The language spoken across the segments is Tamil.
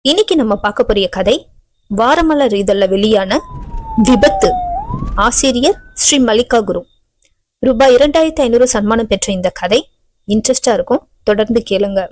இன்னைக்கு நம்ம பார்க்க போறிய கதை வாரமலர் இதழ்ல வெளியான விபத்து. ஆசிரியர் ஸ்ரீ மல்லிகா குரு. ரூபாய் இரண்டாயிரத்தி ஐநூறு சன்மானம் பெற்ற இந்த கதை இன்ட்ரெஸ்டா இருக்கும். தொடர்ந்து கேளுங்க.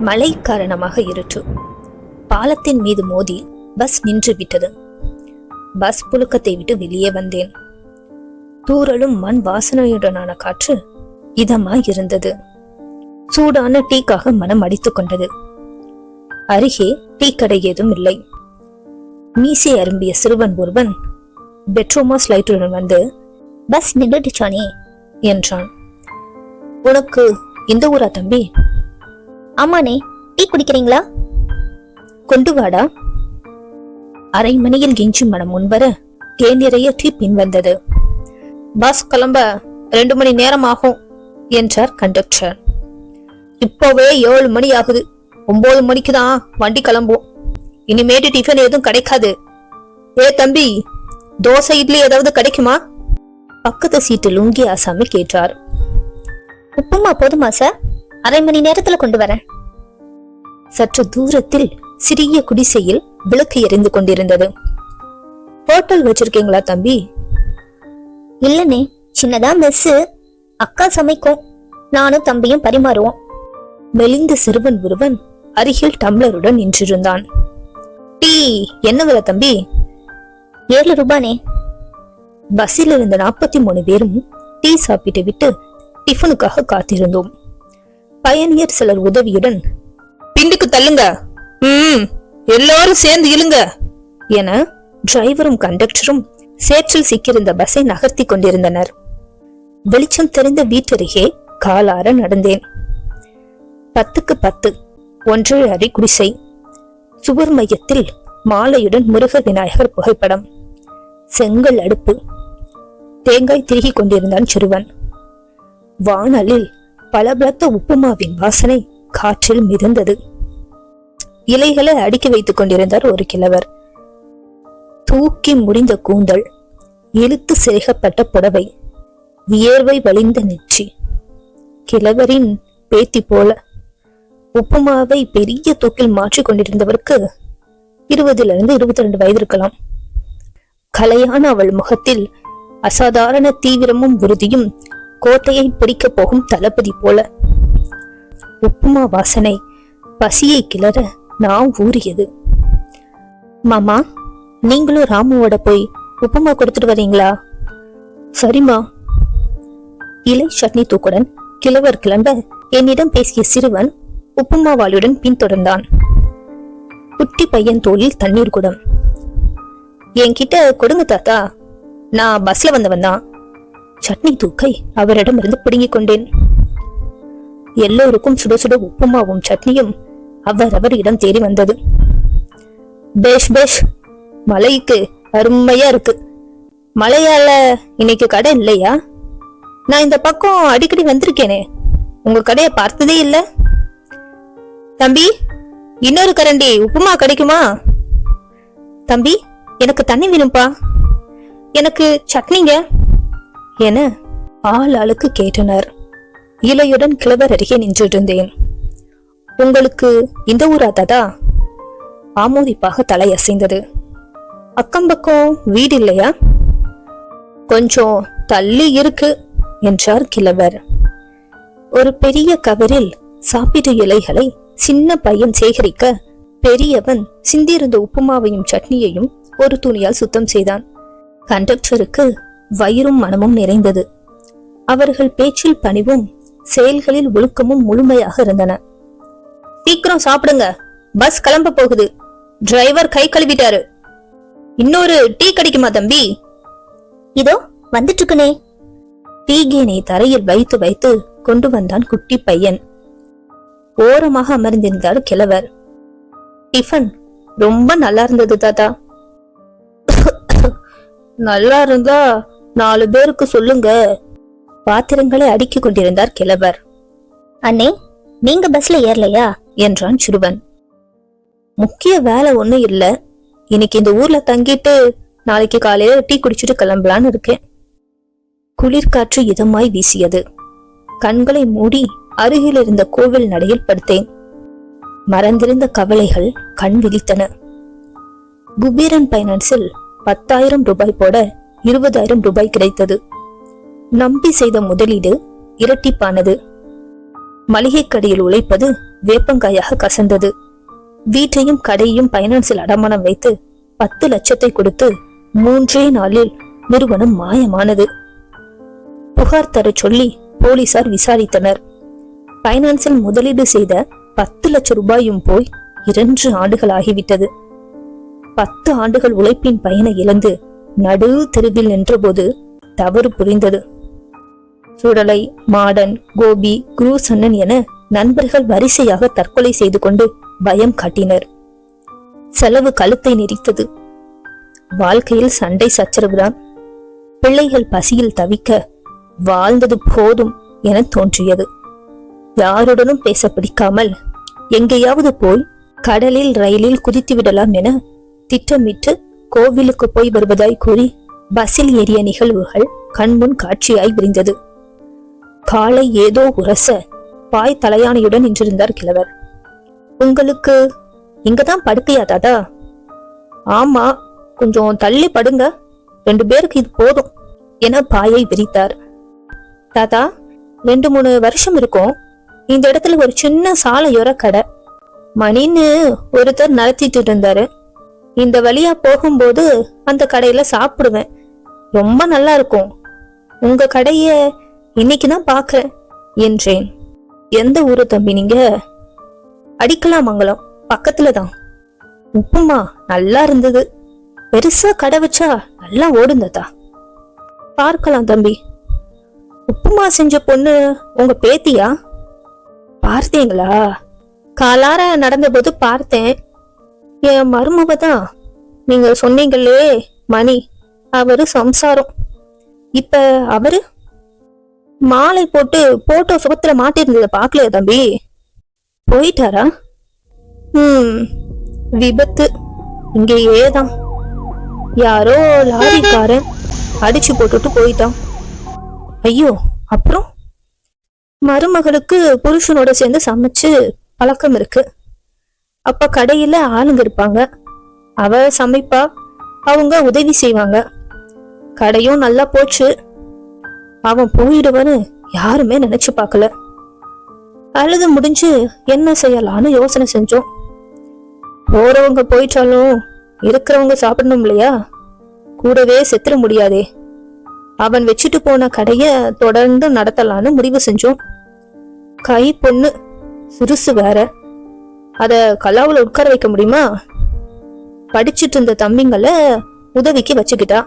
மழை காரணமாக இருட்டு. பாலத்தின் மீது மோதி பஸ் நின்று விட்டது. பஸ் புழுக்கத்தை விட்டு வெளியே வந்தேன். தூரலும் மண் வாசனையுடனான காற்று இதமாய் இருந்தது. சூடான டீக்காக மனம் அடித்துக் கொண்டது. அருகே டீ கடை ஏதும் இல்லை. மீசை அரும்பிய சிறுவன் ஒருவன் பெட்ரோமாஸ் லைட்டுடன் வந்து பஸ் நின்றுடுச்சானே என்றான். உனக்கு இந்த ஊரா தம்பி? ஆமாண்ணே டீ குடிக்கிறீங்களா? கொண்டு வாடா. அரை மணியில் கெஞ்சி மனம் முன்வர தேநிறைய டீ பின் வந்தது. பஸ் கிளம்ப ரெண்டு மணி நேரம் ஆகும் என்றார் கண்டக்டர். இப்போவே ஏழு மணி ஆகுது ஒன்பது மணிக்கு தான் வண்டி கிளம்புவோம். இனிமேட்டு டிஃபன் எதுவும் கிடைக்காது. ஏ தம்பி தோசை இட்லி ஏதாவது கிடைக்குமா? பக்கத்து சீட்டு லுங்கி ஆசாமி கேட்டார். உப்புமா போதுமா சார் அரை மணி நேரத்துல கொண்டு வரேன். சற்று தூரத்தில் சிறிய குடிசையில் விளக்கு எரிந்து கொண்டிருந்தது. ஹோட்டல் வச்சிருக்கீங்களா தம்பி? இல்லனே சின்னதா மெஸ்ஸு அக்கா சமைக்கும். நானும் தம்பியும் பரிமாறுவோம். மெலிந்த சிறுவன் ஒருவன் அருகில் டம்ளருடன் நின்றிருந்தான். டீ என்ன விலை தம்பி? ஏழு ரூபானே. பஸ்ஸில் இருந்த நாற்பத்தி மூணு பேரும் டீ சாப்பிட்டு விட்டு டிஃபனுக்காக காத்திருந்தோம். பயணியர் சிலர் உதவியுடன் பிண்டுக்கு தள்ளுங்க. ம் எல்லாரும் சேர்ந்து இழுங்க. என டிரைவரும் கண்டக்டரும் சேற்றில் சிக்கியிருந்த பஸ்ஸை நகர்த்தி கொண்டிருந்தனர். வெளிச்சம் தெரிந்த வீட்டருகே காலார நடந்தேன். பத்துக்கு பத்து. ஒன்றரை அடி குடிசை. சுவர் மையத்தில் மாலையுடன் முருக விநாயகர் புகைப்படம். செங்கல் அடுப்பு. தேங்காய் திருகிக் கொண்டிருந்தான் சிறுவன். வானலில் பளபளத்த உப்புமாவின் வாசனை காற்றில் மிதந்தது. இலைகளை அடுக்கி வைத்துக் கொண்டிருந்தார் ஒரு கிழவர். தூக்கி முடிந்த கூந்தல் இழுத்து செருகப்பட்ட புடவை வியர்வை வலிந்த நெற்றி. கிழவரின் பேத்தி போல உப்புமாவை பெரிய தூக்கில் மாற்றிக் கொண்டிருந்தவருக்கு இருபதுல இருந்து இருபத்தி ரெண்டு வயது இருக்கலாம் கலையான அவள் முகத்தில் அசாதாரண தீவிரமும் உறுதியும் கோட்டையை பிடிக்கப் போகும் தளபதி போல. உப்புமா வாசனை பசியை கிளற நான் ஊறியது. மாமா நீங்களும் ராமுவோட போய் உப்புமா கொடுத்துட்டு வரீங்களா? சரிம்மா. இலை சட்னி தூக்குடன் கிழவர் கிளம்ப என்னிடம் பேசிய சிறுவன் உப்புமாவாளியுடன் பின்தொடர்ந்தான். குட்டி பையன் தோளில் தண்ணீர் குடம். என்கிட்ட கொடுங்க தாத்தா. நான் பஸ்ல வந்தவன் தான். சட்னி தூக்கை அவரிடமிருந்து பிடுங்கிக் கொண்டேன். எல்லோருக்கும் சுட சுட உப்புமாவும் சட்னியும் அவரவர் இடம் தேடி வந்தது. பேஷ் பேஷ். மலைக்கு அருமையா இருக்கு. மலையால இன்னைக்கு கடை இல்லையா? நான் இந்த பக்கம் அடிக்கடி வந்திருக்கேனே. உங்க கடையை பார்த்ததே இல்ல. தம்பி இன்னொரு கரண்டி உப்புமா கிடைக்குமா? தம்பி எனக்கு தண்ணி வேணும்பா. எனக்கு சட்னிங்க. என ஆள் ஆளுக்கு கேட்டனர். இலையுடன் கிழவர் அருகே நின்றிருந்தேன். உங்களுக்கு இந்த ஊரா ததா ஆமோதிப்பாக தலை அசைந்தது. அக்கம் பக்கம் வீடு இல்லையா? கொஞ்சம் தள்ளி இருக்கு என்றார் கிழவர். ஒரு பெரிய கவரில் சாப்பிடு இலைகளை சின்ன பையன் சேகரிக்க பெரியவன் சிந்தியிருந்த உப்புமாவையும் சட்னியையும் ஒரு துணியால் சுத்தம் செய்தான். கண்டக்டருக்கு வயிறும் மனமும் நிறைந்தது. அவர்கள் பேச்சில் பணிவும் செயல்களில் ஒழுக்கமும் முழுமையாக இருந்தன. சீக்கிரம் சாப்பிடுங்க. பஸ் கிளம்ப போகுது. டிரைவர் கை கழுவிட்டாரு. இன்னொரு டீ கிடைக்குமா தம்பி? இதோ வந்துட்டு இருக்குனே டீ கேனை தரையில் வைத்து வைத்து கொண்டு வந்தான் குட்டி பையன். ஓரமாக அமர்ந்திருந்தார் கிழவர். டிஃபன் ரொம்ப நல்லா இருந்தது தாத்தா. நல்லா இருந்தா நாலு பேருக்கு சொல்லுங்க. பாத்திரங்களை அடுக்கிக் கொண்டிருந்தார் கிழவர். அண்ணே நீங்க பஸ்ல ஏறலையா? என்றான் சிறுவன் முக்கிய வேலை ஒண்ணும் இல்ல. இன்னைக்கு இந்த ஊர்ல தங்கிட்டு நாளைக்கு காலையில டீ குடிச்சிட்டு கிளம்பலான்னு இருக்கேன். குளிர்காற்று இதமாய் வீசியது. கண்களை மூடி அருகில் இருந்த கோவில் நடையில் படுத்தேன். மறந்திருந்த கவலைகள் கண் விழித்தன. குபீரன் பைனான்ஸில் பத்தாயிரம் ரூபாய் போட இருபதாயிரம் ரூபாய் கிடைத்தது. நம்பி செய்த முதலீடு இரட்டிப்பானது. மளிகை கடையில் உழைப்பது வேப்பங்காயாக கசந்தது. வீட்டையும் கடையையும் பைனான்ஸில் அடமானம் வைத்து பத்து லட்சத்தை கொடுத்து மூன்றே நாளில் நிறுவனம் மாயமானது. புகார் தர சொல்லி போலீசார் விசாரித்தனர். பைனான்ஸில் முதலீடு செய்த பத்து லட்சம் ரூபாயும் போய் இரண்டு ஆண்டுகள் ஆகிவிட்டது பத்து ஆண்டுகள் உழைப்பின் பயனை இழந்து நடு தெருவில் நின்றபோது தவறு புரிந்தது. சுடலை மாடன் கோபி குரு சன்னன் என நண்பர்கள் வரிசையாக தற்கொலை செய்து கொண்டு பயம் காட்டினர். செலவு கழுத்தை நெரித்தது. வாழ்க்கையில் சண்டை சச்சரவுதான். பிள்ளைகள் பசியில் தவிக்க வாழ்ந்தது போதும் என தோன்றியது. யாருடனும் பேச பிடிக்காமல் எங்கேயாவது போய் கடலில் ரயிலில் குதித்து விடலாம் என திட்டமிட்டு கோவிலுக்கு போய் வருவதாய் கூறி பஸ்ஸில் ஏறிய நிகழ்வுகள் கண்முன் காட்சியாய் விரிந்தது. காலை ஏதோ உரச பாய் தலையானையுடன் நின்றிருந்தார் கிழவர். உங்களுக்கு இங்கதான் படுக்கையா தாதா ஆமா கொஞ்சம் தள்ளி படுங்க. ரெண்டு பேருக்கு இது போதும் என பாயை விரித்தார். தாதா ரெண்டு மூணு வருஷம் இருக்கும். இந்த இடத்துல ஒரு சின்ன சாலையோர கடை. மணின்னு ஒருத்தர் நடத்திட்டு இருந்தாரு. இந்த வழியா போகும்போது அந்த கடையில சாப்பிடுவேன். ரொம்ப நல்லா இருக்கும். உங்க கடைய இன்னைக்கு தான் பாக்குறேன் என்றேன். எந்த ஊரு தம்பி நீங்க? அடிக்கலாமங்கலம் பக்கத்துல தான். உப்புமா நல்லா இருந்தது. பெருசா கடை வச்சா நல்லா ஓடுந்ததா? பார்க்கலாம் தம்பி. உப்புமா செஞ்ச பொண்ணு உங்க பேத்தியா? பார்த்தீங்களா? காலார நடந்தபோது பார்த்தேன். என் மருமக தான் நீங்க சொன்னீங்களே மணி. அவரு சம்சாரம். இப்ப அவரு? மாலை போட்டு போட்டோ சுகத்துல மாட்டிருந்தத பாக்கலையா தம்பி? போயிட்டாரா? ம் விபத்து. இங்கேயே தான். யாரோ லாரிக்காரன் அடிச்சு போட்டுட்டு போயிட்டான். ஐயோ அப்புறம்? மருமகளுக்கு புருஷனோட சேர்ந்து சமைச்சு பழக்கம் இருக்கு. அப்ப கடையில ஆளுங்க இருப்பாங்க. அவ சமைப்பா அவங்க உதவி செய்வாங்க. கடையும் நல்லா போச்சு. அவன் போயிடுவன்னு யாருமே நினைச்சு பார்க்கல. அழுது முடிஞ்சு என்ன செய்யலான்னு யோசனை செஞ்சோம். போறவங்க போயிட்டாலும் இருக்கிறவங்க சாப்பிடணும் இல்லையா? கூடவே செத்துட முடியாதே. அவன் வச்சுட்டு போன கடைய தொடர்ந்து நடத்தலான்னு முடிவு செஞ்சோம். கை பொண்ணு சிறுசு வேற. அத கலாவுல உட்கார வைக்க முடியுமா? படிச்சுட்டு இருந்த தம்பிங்களை உதவிக்கு வச்சுக்கிட்டா.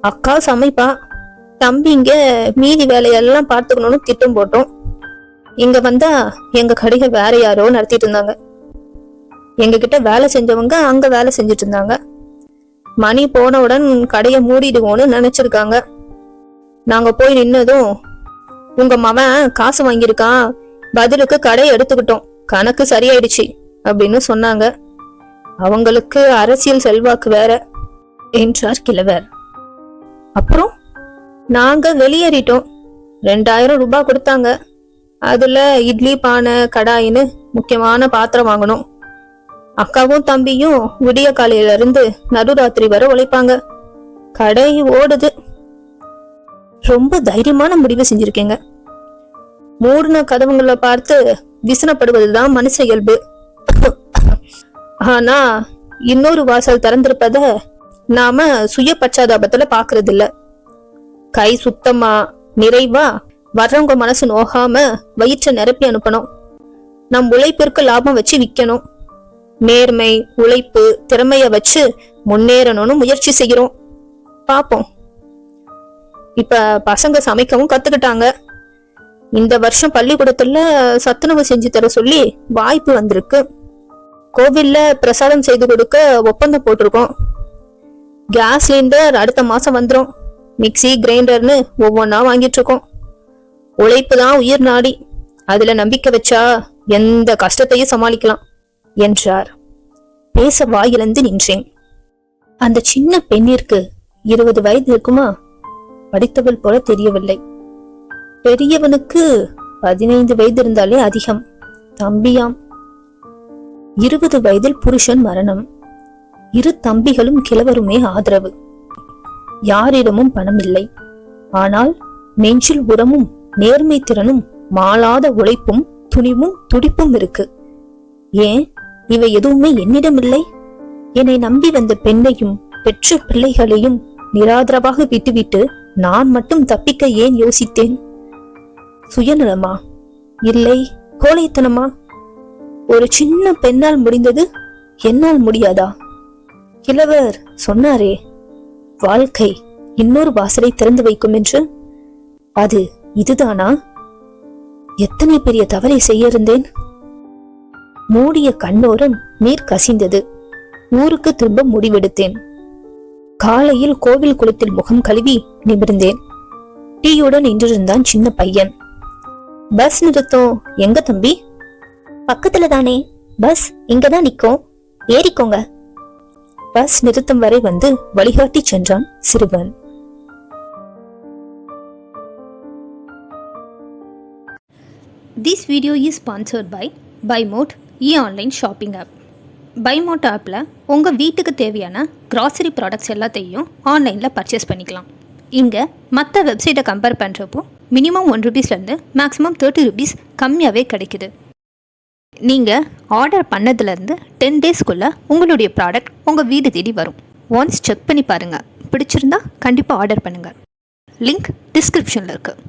அக்கா சமைப்பா. தம்பிங்க மீதி வேலையெல்லாம் பார்த்துக்கணும்னு திட்டம் போட்டோம். இங்க வந்தா எங்க கடையை வேற யாரோ நடத்திட்டு இருந்தாங்க. எங்க கிட்ட வேலை செஞ்சவங்க அங்க வேலை செஞ்சுட்டு இருந்தாங்க. மணி போனவுடன் கடையை மூடிடுவோன்னு நினைச்சிருக்காங்க. நாங்க போய் நின்னதும் உங்க மவன் காசு வாங்கியிருக்கான். பதிலுக்கு கடை எடுத்துக்கிட்டோம். கணக்கு சரியாயிடுச்சு அப்படின்னு சொன்னாங்க. அவங்களுக்கு அரசியல் செல்வாக்கு வேற என்றார் கிழவர். அப்புறம் நாங்க வெளியேறிட்டோம். ரெண்டாயிரம் ரூபாய் கொடுத்தாங்க. அதுல இட்லி பானை கடாயின்னு முக்கியமான பாத்திரம் வாங்கணும். அக்காவும் தம்பியும் விடிய காலையில இருந்து நடுராத்திரி வரை உழைப்பாங்க. கடை ஓடுது. ரொம்ப தைரியமான முடிவு செஞ்சிருக்கீங்க. மூடின கதவுங்களை பார்த்து விசனப்படுவதுதான் மனுஷ இயல்பு. ஆனா இன்னொரு வாசல் திறந்திருப்பத நாம சுய பச்சாதாபத்துல பாக்குறது இல்ல கை சுத்தமா நிறைவா வர்றவங்க மனசு நோகாம வயிற்றை நிரப்பி அனுப்பணும். நம் உழைப்பிற்கு லாபம் வச்சு விக்கணும். நேர்மை உழைப்பு திறமைய வச்சு முன்னேறணும்னு முயற்சி செய்கிறோம். பாப்போம். இப்ப பசங்க சமைக்கவும் கத்துக்கிட்டாங்க. இந்த வருஷம் பள்ளிக்கூடத்துல சத்துணவு செஞ்சு தர சொல்லி வாய்ப்பு வந்திருக்கு. கோவில்ல பிரசாதம் செய்து கொடுக்க ஒப்பந்தம் போட்டிருக்கோம். கேஸ் சிலிண்டர் அடுத்த மாசம் வந்துடும் மிக்ஸி கிரைண்டர்னு ஒவ்வொன்றா வாங்கிட்டு இருக்கோம் உழைப்பு தான் உயிர் நாடி. அதுல நம்பிக்கை வச்சா எந்த கஷ்டத்தையும் சமாளிக்கலாம் என்றார். பேச வாயிழந்து நின்றேன். அந்த சின்ன பெண்ணிற்கு இருபது வயது இருக்குமா? படித்தவள் போல தெரியவில்லை. பெரியவனுக்கு பதினைந்து வயது இருந்தாலே அதிகம். தம்பியாம். இருபது வயதில் புருஷன் மரணம். இரு தம்பிகளும் கிழவருமே ஆதரவு. யாரிடமும் பணம் இல்லை ஆனால் நெஞ்சில் உரமும் நேர்மை திறனும் மாளாத உழைப்பும் துணிவும் துடிப்பும் இருக்கு. ஏன்? இவை எதுவுமே என்னிடம் இல்லை என்னை நம்பி வந்த பெண்ணையும் பெற்ற பிள்ளைகளையும் நிராதரவாக விட்டுவிட்டு நான் மட்டும் தப்பிக்க ஏன் யோசித்தேன்? சுயநலமா? இல்லை கோழைத்தனமா? ஒரு சின்ன பெண்ணால் முடிந்தது என்னால் முடியாதா? கிழவர் சொன்னாரே வாழ்க்கை இன்னொரு வாசலை திறந்து வைக்கும் என்று. அது இதுதானா? எத்தனை பெரிய தவறை செய்ய இருந்தேன் மூடிய கண்ணோரம் நீர் கசிந்தது. ஊருக்கு திரும்ப முடிவெடுத்தேன். காலையில் கோவில் குளத்தில் முகம் கழுவி நிமிர்ந்தேன். டீயுடன் நின்றிருந்தான் சின்ன பையன். பஸ் நிறுத்தம் எங்க தம்பி? பக்கத்துல தானே பஸ் இங்கதான் நிக்கும். ஏறிக்கோங்க. பஸ் நிறுத்தம் வரை வந்து வழிகாட்டி சென்றான் சிறுவன். This video is sponsored by by மோட் இ ஆன்லைன் ஷாப்பிங் ஆப் பைமோட்டோ ஆப்பில் உங்கள் வீட்டுக்கு தேவையான கிராசரி ப்ராடக்ட்ஸ் எல்லாத்தையும் ஆன்லைனில் பர்ச்சேஸ் பண்ணிக்கலாம். இங்கே மற்ற வெப்சைட்டை கம்பேர் பண்ணுறப்போ மினிமம் ஒன் ருபீஸ்லேருந்து மேக்ஸிமம் தேர்ட்டி ருபீஸ் கம்மியாகவே கிடைக்குது. நீங்கள் ஆர்டர் பண்ணதுலேருந்து டென் டேஸ்க்குள்ளே உங்களுடைய ப்ராடக்ட் உங்கள் வீடு தேடி வரும். ஒன்ஸ் செக் பண்ணி பாருங்கள் பிடிச்சிருந்தா கண்டிப்பாக ஆர்டர் பண்ணுங்கள் லிங்க் டிஸ்கிரிப்ஷனில் இருக்குது